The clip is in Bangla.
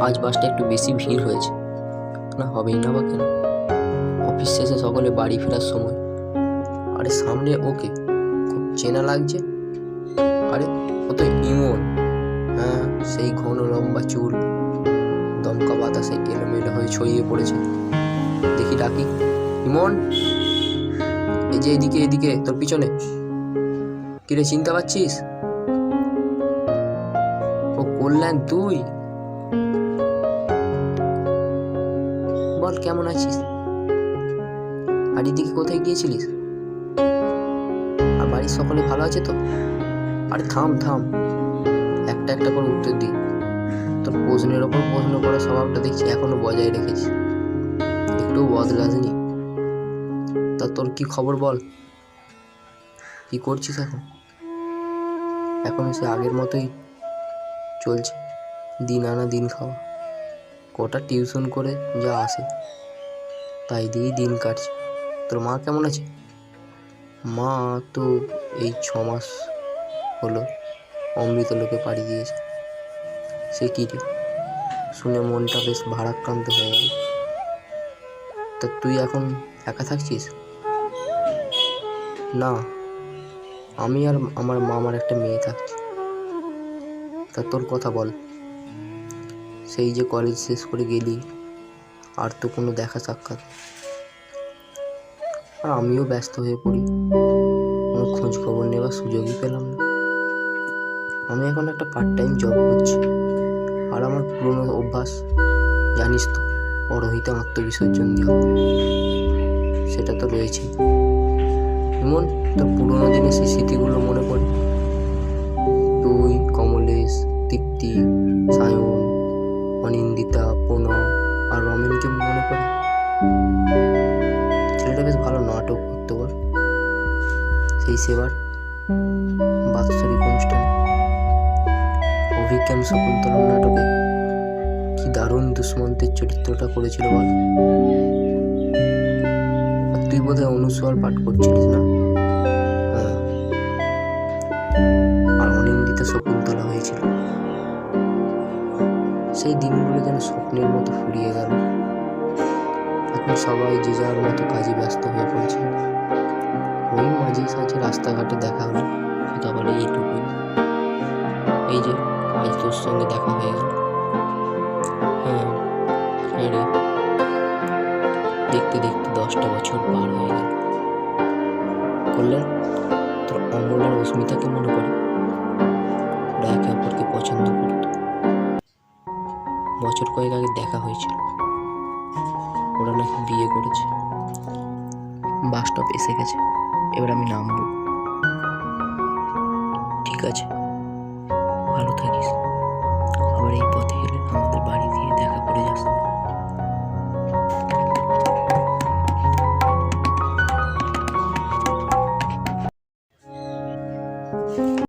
আজ বাসটা একটু বেশি ভিড় হয়েছে। না, হবেই না বা কেন? অফিস শেষে সকলে বাড়ি ফেরার সময়। আরে, সামনে ওকে? খুব চেনা লাগছে। আরে, ও তো ইমন হ্যাঁ সেই ঘন লম্বা চুল। দমকা বাতাসে এলোমেলো হয়ে ছড়িয়ে পড়েছে। দেখি ডাকি, ইমন? এই যে এদিকে এদিকে, তোর পিছনে। কিরে, চিনতে পারছিস? কল্যাণ তুই? বল, কেমন আছিস? আর এদিকে কোথায় গিয়েছিলিস? আর বাড়ির সকলে ভালো আছে তো? আরে থাম থাম, একটা একটা করে উত্তর দিই। তোর প্রশ্নের ওপর প্রশ্ন করার স্বভাবটা দেখছি এখনও বজায় রেখেছিস একটু বদলাসনি? তা তোর কি খবর বল? কি করছিস এখন? এখন সে আগের মতোই চলছে। দিন আনা দিন খাওয়া। কটা টিউশন করে যা আসে, তাই দিয়েই দিন কাটছে। তোর মা কেমন আছে? মা তো এই ছ মাস হলো অমৃত লোকে পাড়ি দিয়েছে। সে কী রে? শুনে মনটা বেশ ভারাক্রান্ত হয়ে গেল। তা তুই এখন একা থাকছিস? না, আমি আর আমার মা আমার একটা মেয়ে থাকছি তা তোর কথা বল। সেই যে কলেজ শেষ করে গেলি, আর তো কোনো দেখা সাক্ষাৎ। আর আমিও ব্যস্ত হয়ে পড়ি। কোনো খোঁজ খবর নেওয়ার সুযোগই পেলাম না। আমি এখন একটা পার্ট টাইম জব করছি। আর আমার পুরনো অভ্যাস, জানিস তো পরহিতে আত্মবিসর্জন দেওয়া। সেটা তো রয়েছে এমন তোর পুরোনো দিনের সেই স্মৃতিগুলো মনে আর মনে পড়ে ছেলেটা বেশ ভালো নাটক করতে পার। সেই সেবার বাৎসরিক অনুষ্ঠানে। অভিজ্ঞান শকুন্তলার নাটকে কি দারুণ দুষ্মন্তের চরিত্রটা করেছিল বল? তুই বোধহয় অনুস্বার পাঠ করছিলিস না? হ্যাঁ। আর শকুন্তলা হয়েছিল। সেই দিনগুলো যেন স্বপ্নের মতো ফুরিয়ে গেল। এখন সবাই যে যার মতো কাজে ব্যস্ত হয়ে পড়েছে। ওই মাঝে সাঝে রাস্তাঘাটে দেখা হলো, কথা বলে এইটুকুই। এই যে, আজ তোর সঙ্গে দেখা হয়ে গেল। হ্যাঁ রে দেখতে দেখতে দশটা বছর পার হয়ে গেল। কল্যাণ, তোর অমল আর অস্মিতাকে মনে পড়ে? ওরা একে অপরকে পছন্দ করতো। বছর কয়েক আগে দেখা হয়েছিল। ওরা নাকি বিয়ে করেছে। বাস স্টপ এসে গেছে। এবার আমি নামব। ঠিক আছে।